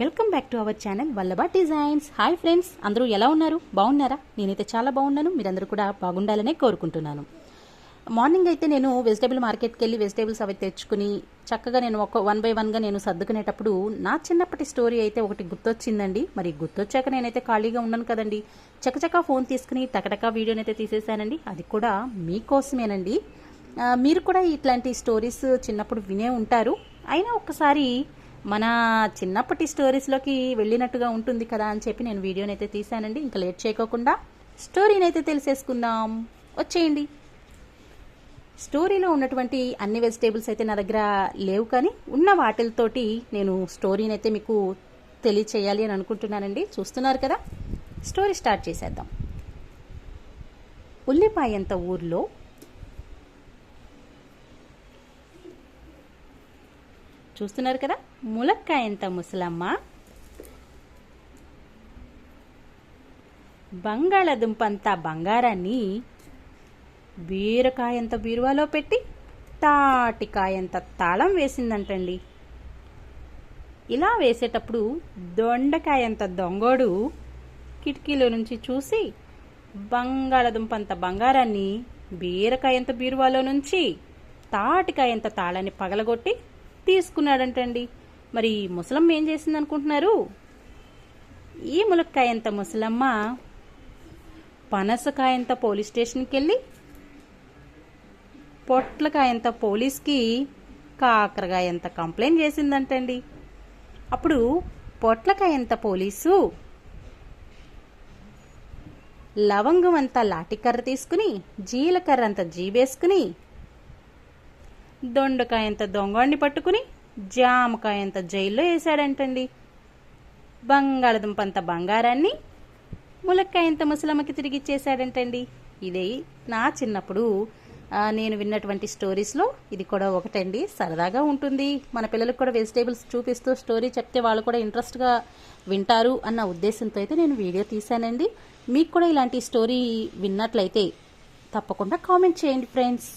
Welcome back to our channel Vallabha designs. Hi friends అందరూ ఎలా ఉన్నారు? బాగున్నారా? నేనైతే చాలా బాగున్నాను. మీరందరూ కూడా బాగుండాలనే కోరుకుంటున్నాను. మార్నింగ్ అయితే నేను వెజిటేబుల్ మార్కెట్కి వెళ్ళి వెజిటేబుల్స్ అవి తెచ్చుకుని చక్కగా నేను ఒక వన్ బై వన్గా నేను సర్దుకునేటప్పుడు నా చిన్నప్పటి స్టోరీ అయితే ఒకటి గుర్తొచ్చిందండి. మరి గుర్తొచ్చాక నేనైతే ఖాళీగా ఉన్నాను కదండి. చకచకా ఫోన్ తీసుకుని టకటకా వీడియోనైతే తీసేసానండి అది కూడా మీకోసమేనండి. మీరు కూడా ఇట్లాంటి స్టోరీస్ చిన్నప్పుడు వినే ఉంటారు. అయినా ఒక్కసారి మన చిన్నప్పటి స్టోరీస్లోకి వెళ్ళినట్టుగా ఉంటుంది కదా అని చెప్పి నేను వీడియోని అయితే తీశానండి. ఇంకా లేట్ చేయకోకుండా స్టోరీని అయితే తెలిసేసుకుందాం. వచ్చేయండి. స్టోరీలో ఉన్నటువంటి అన్ని వెజిటేబుల్స్ అయితే నా దగ్గర లేవు కానీ ఉన్న వాటిలతోటి నేను స్టోరీని అయితే మీకు తెలియచేయాలి అని అనుకుంటున్నానండి. చూస్తున్నారు కదా? స్టోరీ స్టార్ట్ చేసేద్దాం. ఉల్లిపాయంత ఊర్లో చూస్తున్నారు కదా? ములక్కాయంత ముసలమ్మ? బంగాళదుంపంత బంగారాన్ని బీరకాయంత బీరువాలో పెట్టి తాటికాయంత తాళం వేసిందంటండి. ఇలా వేసేటప్పుడు దొండకాయంత దొంగోడు కిటికీలో నుంచి చూసి బంగాళదుంపంత బంగారాన్ని బీరకాయంత బీరువాలో నుంచి తాటికాయంత తాళాన్ని పగలగొట్టి తీసుకున్నాడంటండి. మరి ఈ ముసలమ్మ ఏం చేసింది అనుకుంటున్నారు ఈ ములక్కాయంత ముసలమ్మ పనసకాయంత పోలీస్ స్టేషన్కి వెళ్ళి పొట్లకాయంత పోలీస్కి కాకరకాయంత కంప్లైంట్ చేసిందంటండి. అప్పుడు పొట్లకాయంత పోలీసు లవంగం అంతా లాటికర్ర తీసుకుని జీలకర్ర అంత జీబేసుకుని దొండకాయంత దొంగడిని పట్టుకుని జామకాయంత జైల్లో వేశాడంటండి. బంగాళదుంపంత బంగారాన్ని ములక్కాయంత ముసలమ్మకి తిరిగి ఇచ్చేసాడంటండి ఇదే నా చిన్నప్పుడు నేను విన్నటువంటి స్టోరీస్లో ఇది కూడా ఒకటండి. సరదాగా ఉంటుంది. మన పిల్లలకు కూడా వెజిటేబుల్స్ చూపిస్తూ స్టోరీ చెప్తే వాళ్ళు కూడా ఇంట్రెస్ట్గా వింటారు అన్న ఉద్దేశంతో అయితే నేను వీడియో తీశానండి. మీకు కూడా ఇలాంటి స్టోరీ విన్నట్లయితే తప్పకుండా కామెంట్ చేయండి ఫ్రెండ్స్